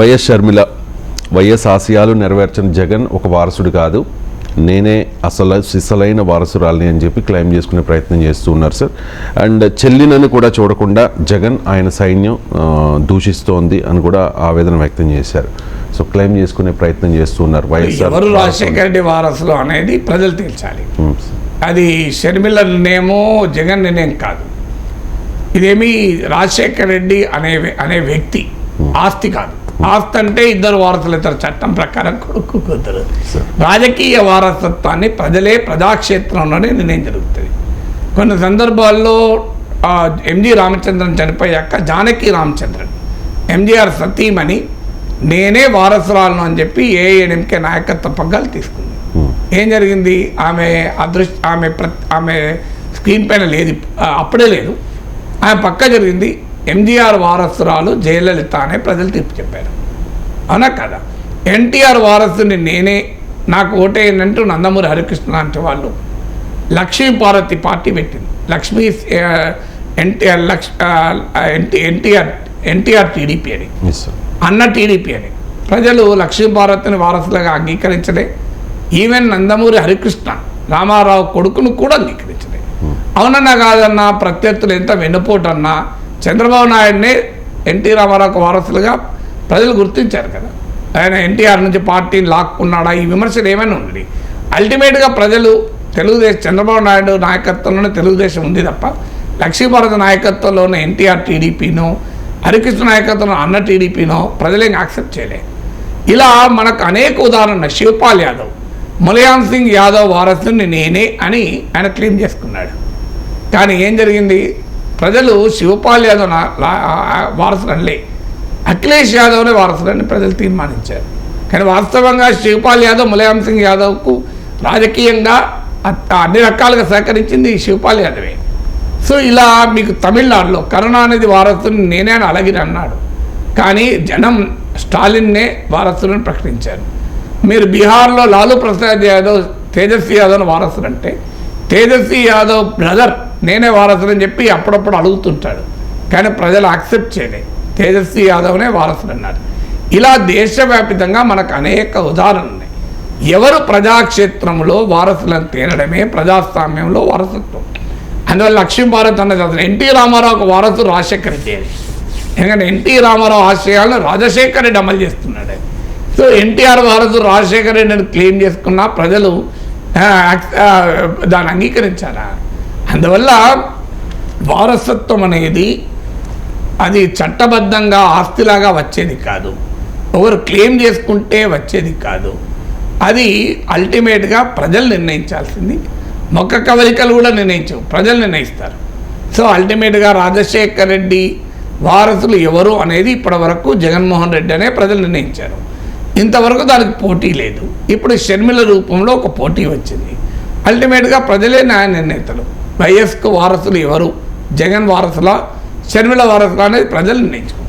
YS Sharmila YS ఆశయాలు నెరవేర్చిన జగన్ ఒక వారసుడు కాదు. నేనే అసలు సిసలైన వారసురాలిని అని చెప్పి క్లెయిమ్ చేసుకునే ప్రయత్నం చేస్తూ ఉన్నారు సార్. అండ్ చెల్లినని కూడా చూడకుండా జగన్ ఆయన సైన్యం దూషిస్తోంది అని కూడా ఆవేదన వ్యక్తం చేశారు. సో క్లెయిమ్ చేసుకునే ప్రయత్నం చేస్తూ ఉన్నారు వైఎస్ఆర్ ఎవరు రాజశేఖర రెడ్డి వారసులు అనేది ప్రజలు తేల్చాలి. ఉమ్, అది షర్మిల నిర్ణయమో జగన్ నిర్ణయం కాదు. ఇదేమి రాజశేఖర రెడ్డి అనే అనే వ్యక్తి ఆస్తి కాదు. ఆస్తి అంటే ఇద్దరు వారసులు ఇద్దరు చట్టం ప్రకారం కొడుకు కూతురు. రాజకీయ వారసత్వాన్ని ప్రజలే ప్రజాక్షేత్రంలోనే నిర్ణయం జరుగుతుంది. కొన్ని సందర్భాల్లో ఎంజి రామచంద్రన్ చనిపోయాక జానకి రామచంద్రన్ ఎంజీఆర్ సతీమణి నేనే వారసురాలను అని చెప్పి ఏఎన్ఎంకే నాయకత్వ పగ్గాలు తీసుకుంది. ఉమ్, ఏం జరిగింది? ఆమె అదృష్ట ఆమె ప్ర ఆమె స్క్రీన్ పైన లేదు అప్పుడే లేదు. ఆమె పక్క జరిగింది. ఎంజీఆర్ వారసురాలు జయలలిత అనే ప్రజలు తీర్పు చెప్పారు. అవునా కదా? ఎన్టీఆర్ వారసుని నేనే నాకు ఓటేయనంటూ నందమూరి హరికృష్ణ లాంటి వాళ్ళు లక్ష్మీ పార్వతి పార్టీ పెట్టింది. Lakshmi NTR Laksh NTR NTR TDP అని. అన్న టీడీపీ అని. ప్రజలు లక్ష్మీభారత్ని వారసులుగా అంగీకరించలే. ఈవెన్ నందమూరి హరికృష్ణ రామారావు కొడుకును కూడా అంగీకరించలే. అవునన్నా కాదన్నా ప్రత్యర్థులు ఎంత వెన్నుపోటన్నా చంద్రబాబు నాయుడిని ఎన్టీ రామారావుకు వారసులుగా ప్రజలు గుర్తించారు కదా. ఆయన ఎన్టీఆర్ నుంచి పార్టీని లాక్కున్నాడా? ఈ విమర్శలు ఏమైనా ఉంది అల్టిమేట్గా ప్రజలు తెలుగుదేశం చంద్రబాబు నాయుడు నాయకత్వంలోనే తెలుగుదేశం ఉంది తప్ప లక్ష్మీభారత నాయకత్వంలోనే ఎన్టీఆర్ టీడీపీను హరికృష్ణ నాయకత్వంలో అన్న టీడీపీనో ప్రజలేం యాక్సెప్ట్ చేయలే. ఇలా మనకు అనేక ఉదాహరణ శివపాల్ యాదవ్ ములయాన్ సింగ్ యాదవ్ వారసుని నేనే అని ఆయన క్లెయిమ్ చేసుకున్నాడు. కానీ ఏం జరిగింది? ప్రజలు శివపాల్ యాదవ్ నా- లా- అఖిలేష్ యాదవ్నే వారసులని ప్రజలు తీర్మానించారు. కానీ వాస్తవంగా శివపాల్ యాదవ్ ములాయం సింగ్ యాదవ్కు రాజకీయంగా అన్ని రకాలుగా సహకరించింది శివపాల్ యాదవే. సో ఇలా మీకు తమిళనాడులో కరుణానిధి వారసుని నేనే అని అలగిరి అన్నాడు. కానీ జనం స్టాలిన్నే వారసులను ప్రకటించారు. మీరు బీహార్లో లాలూ ప్రసాద్ యాదవ్ తేజస్వి యాదవ్ను వారసులు అంటే తేజస్వి యాదవ్ బ్రదర్ నేనే వారసులని చెప్పి అప్పుడప్పుడు అడుగుతుంటాడు. కానీ ప్రజలు యాక్సెప్ట్ చేయలే. తేజస్వి యాదవ్నే వారసుడు అన్నారు ఇలా దేశవ్యాపితంగా మనకు అనేక ఉదాహరణలు ఉన్నాయి. ఎవరు ప్రజాక్షేత్రంలో వారసులను తేనడమే ప్రజాస్వామ్యంలో వారసత్వం. అందువల్ల లక్ష్మీ భారత్ అన్నది అసలు ఎన్టీ రామారావుకు వారసు రాజశేఖర్ రెడ్డి ఎందుకంటే ఎన్టీ రామారావు ఆశయాలను రాజశేఖర్ రెడ్డి అమలు చేస్తున్నాడు. సో ఎన్టీఆర్ వారసు రాజశేఖర్ రెడ్డిని క్లెయిమ్ చేసుకున్న ప్రజలు దాన్ని అంగీకరించారా? అందువల్ల వారసత్వం అనేది అది చట్టబద్ధంగా ఆస్తిలాగా వచ్చేది కాదు. ఎవరు క్లెయిమ్ చేసుకుంటే వచ్చేది కాదు. అది అల్టిమేట్గా ప్రజలు నిర్ణయించాల్సింది. మొక్క కవలికలు కూడా నిర్ణయించవు ప్రజలు నిర్ణయిస్తారు. సో అల్టిమేట్గా రాజశేఖర్ రెడ్డి వారసులు ఎవరు అనేది ఇప్పటివరకు జగన్మోహన్ రెడ్డి అనే ప్రజలు నిర్ణయించారు. ఇంతవరకు దానికి పోటీ లేదు. ఇప్పుడు షర్మిల రూపంలో ఒక పోటీ వచ్చింది. అల్టిమేట్గా ప్రజలే న్యాయ నిర్ణేతలు. వైఎస్కు వారసులు ఎవరు? జగన్ వారసుల? షర్మిల వారసులు అనేది ప్రజలు నిర్ణయించుకుంటారు.